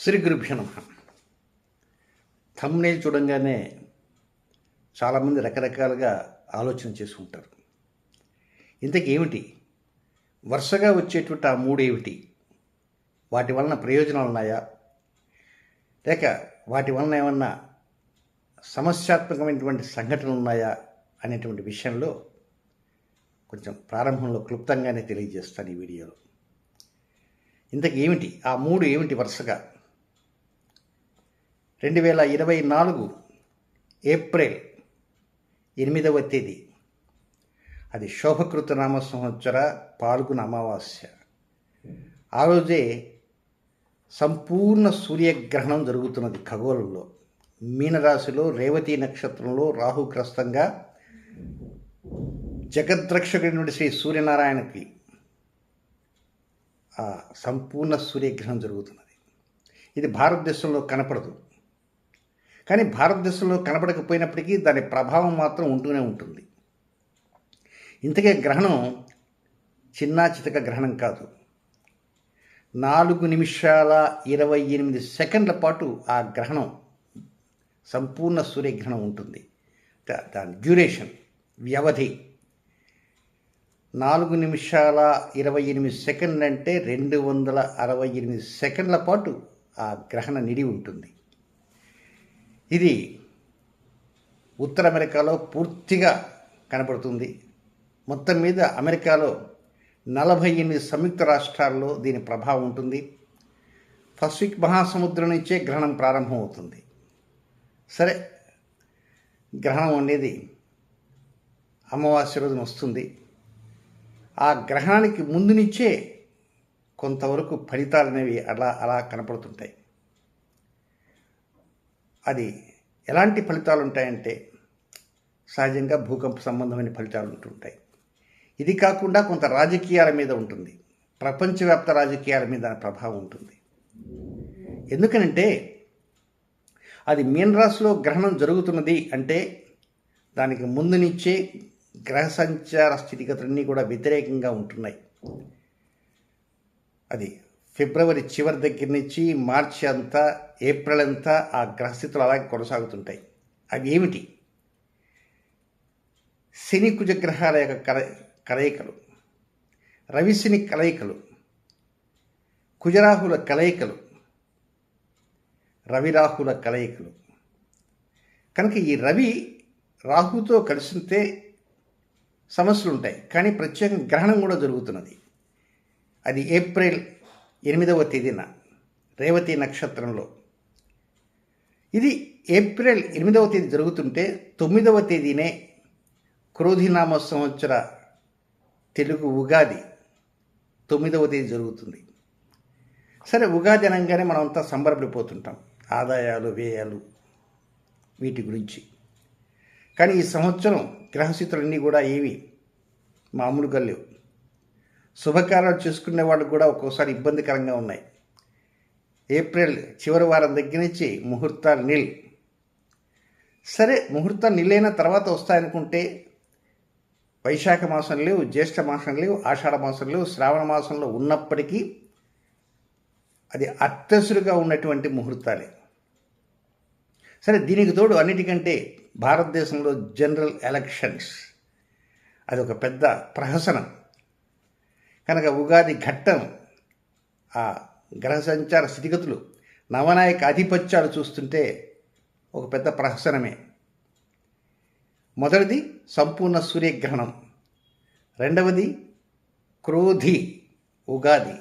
శ్రీ గురుభ్యో నమ. థంబ్నైల్ చూడంగానే చాలామంది రకరకాలుగా ఆలోచన చేసుకుంటారు ఇంతకీ ఏమిటి? వరుసగా వచ్చేటువంటి ఆ మూడు ఏమిటి వాటి వలన ప్రయోజనాలు ఉన్నాయా? లేక వాటి వలన ఏమన్నా సమస్యాత్మకమైనటువంటి సంఘటనలు ఉన్నాయా అనేటువంటి విషయంలో కొంచెం ప్రారంభంలో క్లుప్తంగానే తెలియజేస్తాను ఈ వీడియోలో. ఇంతకు ఏమిటి? ఆ మూడు ఏమిటి వరుసగా? రెండు వేల ఇరవై నాలుగు ఏప్రిల్ ఎనిమిదవ తేదీ. అది శోభకృత నామ సంవత్సర పాల్గొన అమావాస్య. ఆ రోజే సంపూర్ణ సూర్యగ్రహణం జరుగుతున్నది ఖగోళంలో. మీనరాశిలో రేవతి నక్షత్రంలో రాహుగ్రస్తంగా జగద్రక్షకుడి నుండి శ్రీ సూర్యనారాయణకి ఆ సంపూర్ణ సూర్యగ్రహణం జరుగుతున్నది. ఇది భారతదేశంలో కనపడదు. కానీ భారతదేశంలో కనపడకపోయినప్పటికీ దాని ప్రభావం మాత్రం ఉంటూనే ఉంటుంది. ఇంతకే గ్రహణం చిన్నా చితక గ్రహణం కాదు. నాలుగు నిమిషాల ఇరవై ఎనిమిది సెకండ్ల పాటు ఆ గ్రహణం సంపూర్ణ సూర్యగ్రహణం ఉంటుంది. దా- దాని డ్యూరేషన్ వ్యవధి. నాలుగు నిమిషాల ఇరవై ఎనిమిది సెకండ్లు అంటే రెండు వందల అరవై ఎనిమిది సెకండ్ల పాటు ఆ గ్రహణ నిడి ఉంటుంది. ఇది ఉత్తర అమెరికాలో పూర్తిగా కనపడుతుంది మొత్తం మీద అమెరికాలో నలభై ఎనిమిది సంయుక్త రాష్ట్రాల్లో దీని ప్రభావం ఉంటుంది. పసిఫిక్ మహాసముద్రం నుంచే గ్రహణం ప్రారంభమవుతుంది. సరే గ్రహణం అనేది అమావాస్య రోజున వస్తుంది. ఆ గ్రహణానికి ముందు నుంచే కొంతవరకు ఫలితాలు అనేవి అలా అలా కనపడుతుంటాయి. అది ఎలాంటి ఫలితాలు ఉంటాయంటే సహజంగా భూకంప సంబంధమైన ఫలితాలు ఉంటుంటాయి ఇది కాకుండా కొంత రాజకీయాల మీద ఉంటుంది. ప్రపంచవ్యాప్త రాజకీయాల మీద దాని ప్రభావం ఉంటుంది. ఎందుకనంటే అది మీనరాశిలో గ్రహణం జరుగుతున్నది అంటే దానికి ముందు నుంచే గ్రహ సంచార స్థితిగతులన్నీ కూడా వ్యతిరేకంగా ఉంటున్నాయి. అది ఫిబ్రవరి చివరి దగ్గర నుంచి మార్చి అంతా ఏప్రిల్ అంతా ఆ గ్రహస్థితులు అలాగే కొనసాగుతుంటాయి. అవి ఏమిటి? శని కుజగ్రహాల యొక్క కల కలయికలు రవిశని కలయికలు కుజరాహుల కలయికలు రవిరాహుల కలయికలు. కనుక ఈ రవి రాహుతో కలిసింటే సమస్యలు ఉంటాయి కానీ ప్రత్యేకంగా గ్రహణం కూడా జరుగుతున్నది. అది ఏప్రిల్ ఎనిమిదవ తేదీన రేవతి నక్షత్రంలో. ఇది ఏప్రిల్ ఎనిమిదవ తేదీ జరుగుతుంటే తొమ్మిదవ తేదీనే క్రోధినామ సంవత్సర తెలుగు ఉగాది తొమ్మిదవ తేదీ జరుగుతుంది. సరే ఉగాది అనగానే మనమంతా సంబరపడిపోతుంటాం. ఆదాయాలు వ్యయాలు వీటి గురించి. కానీ ఈ సంవత్సరం గ్రహస్థితులన్నీ కూడా ఏవి మామూలుగా లేవు. శుభకార్యాలు చేసుకునే వాళ్ళు కూడా ఒక్కోసారి ఇబ్బందికరంగా ఉన్నాయి. ఏప్రిల్ చివరి వారం దగ్గర నుంచి ముహూర్తాలు నిల్. సరే ముహూర్తం నిలైన తర్వాత వస్తాయనుకుంటే వైశాఖ మాసం లేవు జ్యేష్ఠ మాసం లేవు ఆషాఢ మాసం లేవు శ్రావణ మాసంలో ఉన్నప్పటికీ అది అత్యసురుగా ఉన్నటువంటి ముహూర్తాలే. సరే దీనికి తోడు అన్నిటికంటే భారతదేశంలో జనరల్ ఎలక్షన్స్. అది ఒక పెద్ద ప్రహసనం. కనుక ఉగాది ఘట్టం ఆ గ్రహ సంచార స్థితిగతులు నవనాయక ఆధిపత్యాలు చూస్తుంటే ఒక పెద్ద ప్రహసనమే. మొదటిది సంపూర్ణ సూర్యగ్రహణం రెండవది క్రోధి ఉగాది.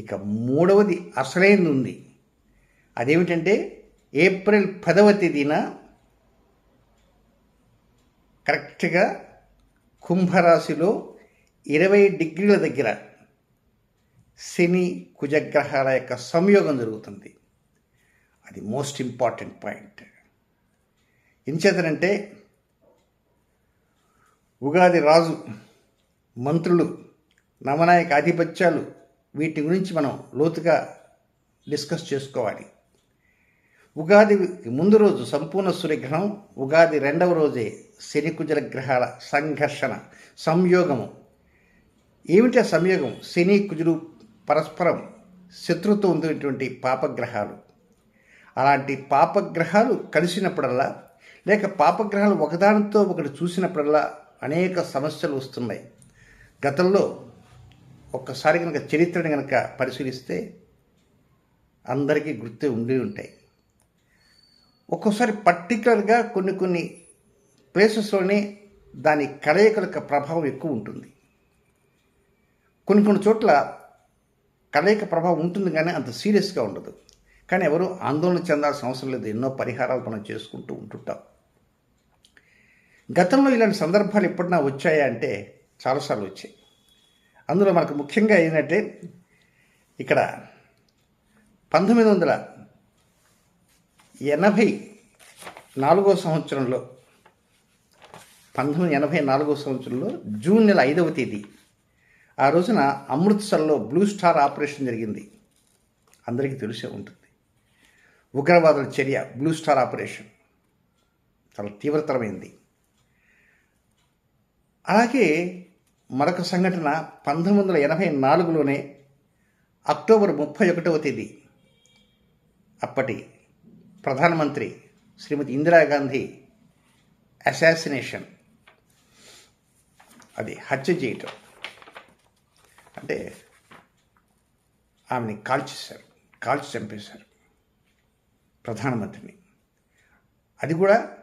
ఇక మూడవది అసలైనది ఉంది. అదేమిటంటే ఏప్రిల్ పదవ తేదీన కరెక్ట్గా కుంభరాశిలో ఇరవై డిగ్రీల దగ్గర శని కుజగ్రహాల యొక్క సంయోగం జరుగుతుంది. అది మోస్ట్ ఇంపార్టెంట్ పాయింట్ ఎంచేతనంటే ఉగాది రాజు మంత్రులు నవనాయక ఆధిపత్యాలు వీటి గురించి మనం లోతుగా డిస్కస్ చేసుకోవాలి. ఉగాది ముందు రోజు సంపూర్ణ సూర్యగ్రహణం ఉగాది రెండవ రోజే శని కుజల గ్రహాల సంఘర్షణ సంయోగము. ఏమిటి ఆ సంయోగం? శని కుజుడు పరస్పరం శత్రుత్వం ఉన్నటువంటి పాపగ్రహాలు. అలాంటి పాపగ్రహాలు కలిసినప్పుడల్లా లేక పాపగ్రహాలు ఒకదానితో ఒకటి చూసినప్పుడల్లా అనేక సమస్యలు వస్తున్నాయి. గతంలో ఒక్కసారి కనుక చరిత్రను కనుక పరిశీలిస్తే అందరికీ గుర్తు ఉండి ఉంటాయి. ఒక్కోసారి పర్టికులర్గా కొన్ని కొన్ని ప్లేసెస్లోనే దాని కలయికల యొక్క ప్రభావం ఎక్కువ ఉంటుంది. కొన్ని కొన్ని చోట్ల కలయిక ప్రభావం ఉంటుంది కానీ అంత సీరియస్గా ఉండదు. కానీ ఎవరు ఆందోళన చెందాల్సిన అవసరం లేదు. ఎన్నో పరిహారాలు మనం చేసుకుంటూ ఉంటుంటాం. గతంలో ఇలాంటి సందర్భాలు ఎప్పుడన్నా వచ్చాయా అంటే చాలాసార్లు వచ్చాయి. అందులో మనకు ముఖ్యంగా ఏంటంటే ఇక్కడ పంతొమ్మిది వందల ఎనభై నాలుగో సంవత్సరంలో పంతొమ్మిది ఎనభై నాలుగో సంవత్సరంలో జూన్ నెల ఐదవ తేదీ ఆ రోజున అమృత్సర్లో బ్లూ స్టార్ ఆపరేషన్ జరిగింది. అందరికీ తెలిసే ఉంటుంది. ఉగ్రవాదుల చర్య బ్లూ స్టార్ ఆపరేషన్ చాలా తీవ్రతరమైంది. అలాగే మరొక సంఘటన పంతొమ్మిది వందల ఎనభై నాలుగులోనే అక్టోబర్ ముప్పై ఒకటవ తేదీ. అప్పటి ప్రధానమంత్రి శ్రీమతి ఇందిరాగాంధీ అసాసినేషన్ అది హత్య చేయటం. అంటే ఆమెని కాల్చేశారు కాల్చి చంపేశారు ప్రధానమంత్రిని. అది కూడా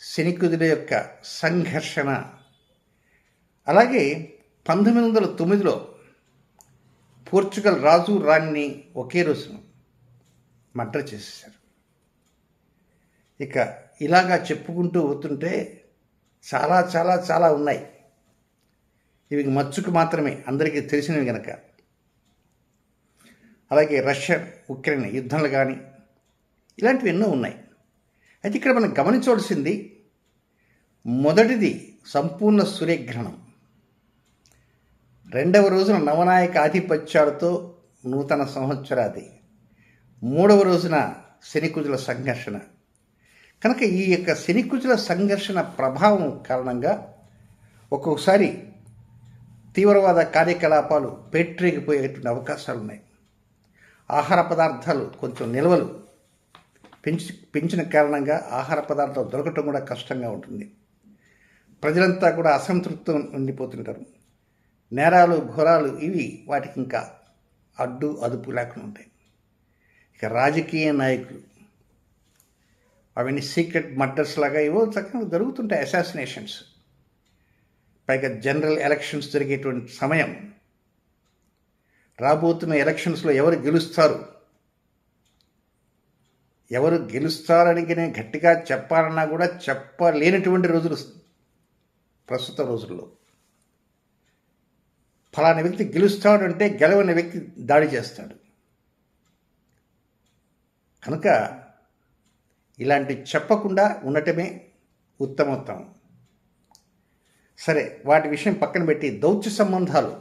శనికుదుల యొక్క సంఘర్షణ. అలాగే పంతొమ్మిది వందల తొమ్మిదిలో పోర్చుగల్ రాజు రాణిని ఒకే రోజున మర్డర్ చేసేసారు ఇక ఇలాగా చెప్పుకుంటూ పోతుంటే చాలా చాలా చాలా ఉన్నాయి. ఇవి మచ్చుకు మాత్రమే అందరికీ తెలిసినవి కనుక అలాగే రష్యా ఉక్రెయిన్ యుద్ధాలు కానీ ఇలాంటివి ఎన్నో ఉన్నాయి. అయితే ఇక్కడ మనం గమనించవలసింది మొదటిది సంపూర్ణ సూర్యగ్రహణం. రెండవ రోజున నవనాయక ఆధిపత్యాలతో నూతన సంవత్సరాది. మూడవ రోజున శనికుజుల సంఘర్షణ. కనుక ఈ యొక్క శనికుజుల సంఘర్షణ ప్రభావం కారణంగా ఒక్కొక్కసారి తీవ్రవాద కార్యకలాపాలు పేట్రేగిపోయేటువంటి అవకాశాలు ఉన్నాయి ఆహార పదార్థాలు కొంచెం నిల్వలు పెంచి పెంచిన కారణంగా ఆహార పదార్థాలు దొరకటం కూడా కష్టంగా ఉంటుంది. ప్రజలంతా కూడా అసంతృప్తి ఉండిపోతుంటారు. నేరాలు ఘోరాలు ఇవి వాటికి ఇంకా అడ్డు అదుపు లేకుండా ఉంటాయి. ఇక రాజకీయ నాయకులు అవన్నీ సీక్రెట్ మర్డర్స్ లాగా ఏవో చక్కగా జరుగుతుంటాయి అసాసినేషన్స్. పైగా జనరల్ ఎలక్షన్స్ జరిగేటువంటి సమయం. రాబోతున్న ఎలక్షన్స్లో ఎవరు గెలుస్తారు? ఎవరు గెలుస్తారని నేను గట్టిగా చెప్పాలన్నా కూడా చెప్పలేనటువంటి రోజులు ప్రస్తుత రోజుల్లో. ఫలానా వ్యక్తి గెలుస్తాడు అంటే గెలవని వ్యక్తి దాడి చేస్తాడు. కనుక ఇలాంటి చెప్పకుండా ఉండటమే ఉత్తమోత్తమం. సరే వాటి విషయం పక్కన పెట్టి దౌత్య సంబంధాలు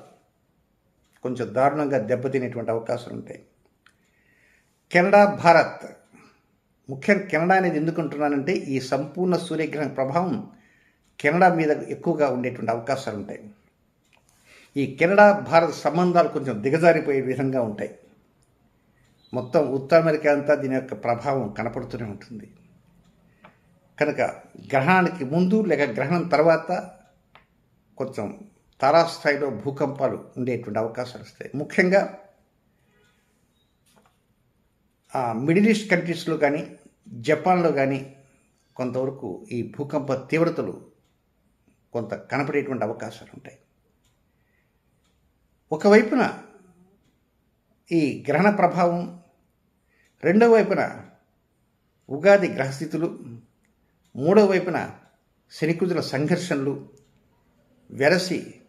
కొంచెం దారుణంగా దెబ్బతినేటువంటి అవకాశాలు ఉంటాయి. కెనడా భారత్. ముఖ్యంగా కెనడా అనేది ఎందుకుంటున్నానంటే ఈ సంపూర్ణ సూర్యగ్రహణ ప్రభావం కెనడా మీద ఎక్కువగా ఉండేటువంటి అవకాశాలు ఉంటాయి. ఈ కెనడా భారత్ సంబంధాలు కొంచెం దిగజారిపోయే విధంగా ఉంటాయి. మొత్తం ఉత్తర అమెరికా అంతా దీని యొక్క ప్రభావం కనపడుతూనే ఉంటుంది. కనుక గ్రహణానికి ముందు లేక గ్రహణం తర్వాత కొంచెం తారాస్థాయిలో భూకంపాలు ఉండేటువంటి అవకాశాలు వస్తాయి. ముఖ్యంగా మిడిల్ ఈస్ట్ కంట్రీస్లో కానీ జపాన్లో కానీ కొంతవరకు ఈ భూకంప తీవ్రతలు కొంత కనపడేటువంటి అవకాశాలు ఉంటాయి. ఒకవైపున ఈ గ్రహణ ప్రభావం రెండవ వైపున ఉగాది గ్రహస్థితులు మూడవ వైపున శనికుజుల సంఘర్షణలు వెరసి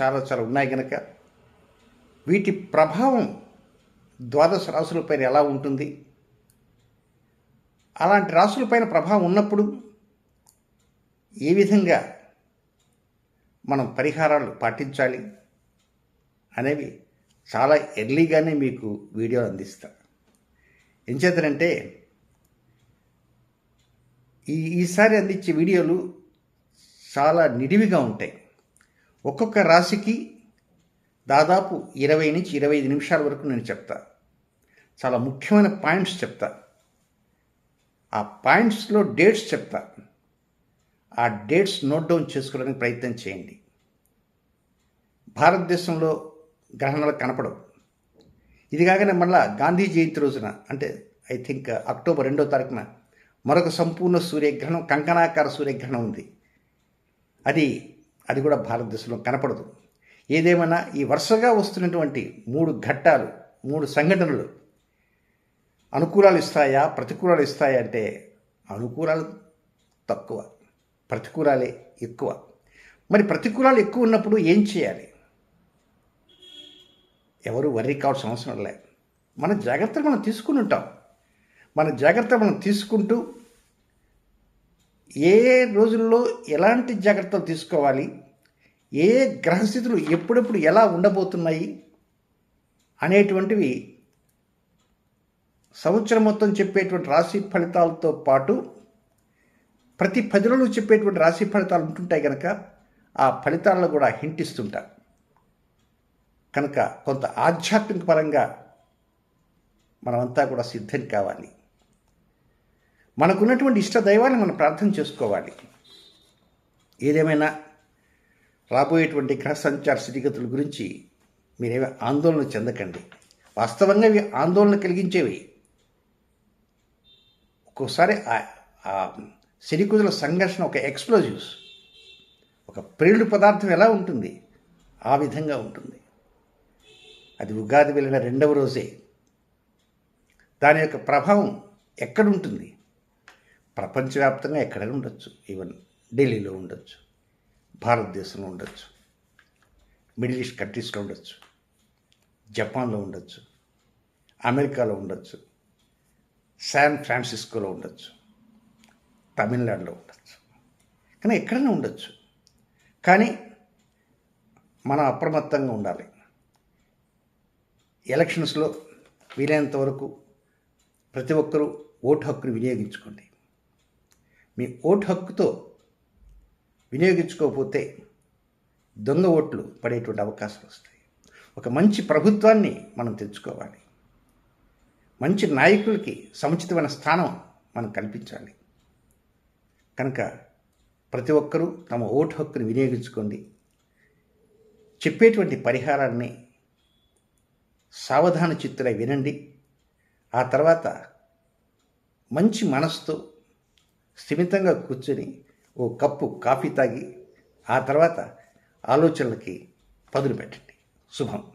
చాలా చాలా ఉన్నాయి కనుక వీటి ప్రభావం ద్వాదశ రాసులపైన ఎలా ఉంటుంది? అలాంటి రాసులపైన ప్రభావం ఉన్నప్పుడు ఏ విధంగా మనం పరిహారాలు పాటించాలి అనేవి చాలా ఎర్లీగానే మీకు వీడియోలు అందిస్తా. ఎంచేతనంటే ఈ ఈసారి అందించే వీడియోలు చాలా నిడివిగా ఉంటాయి. ఒక్కొక్క రాశికి దాదాపు ఇరవై నుంచి ఇరవై ఐదు నిమిషాల వరకు నేను చెప్తా. చాలా ముఖ్యమైన పాయింట్స్ చెప్తా. ఆ పాయింట్స్లో డేట్స్ చెప్తా. ఆ డేట్స్ నోట్ డౌన్ చేసుకోవడానికి ప్రయత్నం చేయండి. భారతదేశంలో గ్రహణాలు కనపడవు. ఇది కాగానే మళ్ళా గాంధీ జయంతి రోజున అంటే ఐ థింక్ అక్టోబర్ రెండో తారీఖున మరొక సంపూర్ణ సూర్యగ్రహణం కంకణాకార సూర్యగ్రహణం ఉంది. అది అది కూడా భారతదేశంలో కనపడదు. ఏదేమైనా ఈ వరుసగా వస్తున్నటువంటి మూడు ఘట్టాలు మూడు సంఘటనలు అనుకూలాలు ఇస్తాయా ప్రతికూలాలు ఇస్తాయా అంటే అనుకూలాలు తక్కువ ప్రతికూలాలే ఎక్కువ. మరి ప్రతికూలాలు ఎక్కువ ఉన్నప్పుడు ఏం చేయాలి? ఎవరు వర్రీ కావాల్సిన అవసరం లేదు. మన జాగ్రత్తలు మనం తీసుకుని ఉంటాం. మన జాగ్రత్త మనం తీసుకుంటూ ఏ రోజుల్లో ఎలాంటి జాగ్రత్తలు తీసుకోవాలి? ఏ గ్రహస్థితులు ఎప్పుడెప్పుడు ఎలా ఉండబోతున్నాయి? అనేటువంటివి సంవత్సరం మొత్తం చెప్పేటువంటి రాశి ఫలితాలతో పాటు ప్రతి పది రోజులు చెప్పేటువంటి రాశి ఫలితాలు ఉంటుంటాయి కనుక ఆ ఫలితాలను కూడా హింటిస్తుంటారు కనుక కొంత ఆధ్యాత్మిక పరంగా మనమంతా కూడా సిద్ధం కావాలి. మనకున్నటువంటి ఇష్ట దైవాన్ని మనం ప్రార్థన చేసుకోవాలి. ఏదేమైనా రాబోయేటువంటి గ్రహ సంచార స్థితిగతుల గురించి మీరేమీ ఆందోళన చెందకండి. వాస్తవంగా ఇవి ఆందోళన కలిగించేవి. ఒక్కోసారి ఆ సిరికుదుల సంఘర్షణ ఒక ఎక్స్ప్లోజివ్స్. ఒక ప్రేరుడు పదార్థం ఎలా ఉంటుంది? ఆ విధంగా ఉంటుంది. అది ఉగాది వెళ్ళిన రెండవ రోజే. దాని యొక్క ప్రభావం ఎక్కడుంటుంది ప్రపంచవ్యాప్తంగా ఎక్కడైనా ఉండొచ్చు. ఈవెన్ ఢిల్లీలో ఉండొచ్చు. భారతదేశంలో ఉండొచ్చు. మిడిల్ ఈస్ట్ కంట్రీస్లో ఉండొచ్చు. జపాన్లో ఉండొచ్చు. అమెరికాలో ఉండొచ్చు. శాన్ ఫ్రాన్సిస్కోలో ఉండొచ్చు. తమిళనాడులో ఉండొచ్చు. కానీ ఎక్కడైనా ఉండొచ్చు. కానీ మనం అప్రమత్తంగా ఉండాలి. ఎలక్షన్స్లో వీలైనంత వరకు ప్రతి ఒక్కరూ ఓటు హక్కును వినియోగించుకోండి. మీ ఓటు హక్కుతో వినియోగించుకోకపోతే దొంగ ఓట్లు పడేటువంటి అవకాశాలు వస్తాయి. ఒక మంచి ప్రభుత్వాన్ని మనం తెచ్చుకోవాలి. మంచి నాయకులకి సముచితమైన స్థానం మనం కల్పించాలి. కనుక ప్రతి ఒక్కరూ తమ ఓటు హక్కుని వినియోగించుకోండి. చెప్పేటువంటి పరిహారాన్ని సావధాన చిత్తులై వినండి. ఆ తర్వాత మంచి మనసుతో స్థిమితంగా కూర్చొని ఓ కప్పు కాఫీ తాగి ఆ తర్వాత ఆలోచనలకి పదులు పెట్టండి. శుభం.